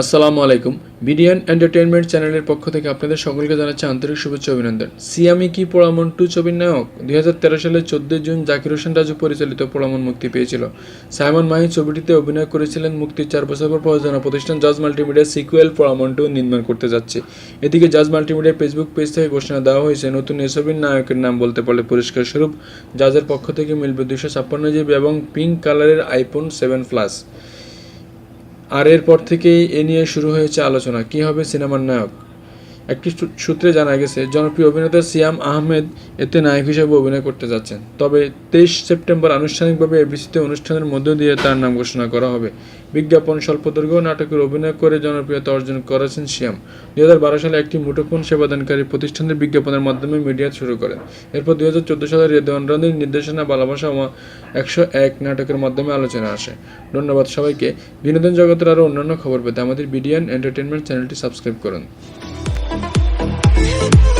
আসসালামু আলাইকুম। বিডিয়ান এন্টারটেইনমেন্ট চ্যানেলের পক্ষ থেকে আপনাদের সকলকে জানাচ্ছি আন্তরিক শুভেচ্ছা অভিনন্দন। সিয়ামি কি পোড়ামন টু ছবির নায়ক? দুই হাজার তেরো সালের চোদ্দই জুন জাকির হোসেন রাজু পরিচালিত পোড়ামন মুক্তি পেয়েছিল। সাইমন মাহি ছবিটিতে অভিনয় করেছিলেন মুক্তির চার বছর পর প্রযোজনা প্রতিষ্ঠান জাজ মাল্টিমিডিয়া সিকুয়েল পোড়ামন টু নির্মাণ করতে যাচ্ছে। এদিকে জাজ মাল্টিমিডিয়ার ফেসবুক পেজ থেকে ঘোষণা দেওয়া হয়েছে, নতুন এ ছবির নায়কের নাম বলতে পারলে পুরস্কার স্বরূপ জাজের পক্ষ থেকে মিলবে দুশো ছাপ্পান্ন জিবি এবং পিঙ্ক কালারের আইফোন সেভেন প্লাস। আর এরপর থেকেই এ নিয়ে শুরু হয়েছে আলোচনা। কী হবে সিনেমার নায়ক? একটি সূত্রে জানা গেছে, জনপ্রিয় অভিনেতা সিয়াম আহমেদ এতে নায়ক হিসেবে অভিনয় করতে যাচ্ছেন। তবে তেইশ সেপ্টেম্বর আনুষ্ঠানিকভাবে এবিসিতে অনুষ্ঠানের মধ্য দিয়ে তার নাম ঘোষণা করা হবে। বিজ্ঞাপন স্বল্পদৈর্ঘ্য নাটকের অভিনয় করে জনপ্রিয়তা অর্জন করেছেন সিয়াম। দুই হাজার বারো সালে একটি মুঠোফোন সেবাদানকারী প্রতিষ্ঠানের বিজ্ঞাপনের মাধ্যমে মিডিয়া শুরু করেন। এরপর দুই সালে রেদওয়ান রানীর নির্দেশনা ভালোবাসা একশো এক নাটকের মাধ্যমে আলোচনা আসে। ধন্যবাদ সবাইকে। বিনোদন জগতের আরও অন্যান্য খবর পেতে আমাদের বিডিয়ান এন্টারটেনমেন্ট চ্যানেলটি সাবস্ক্রাইব করুন। you.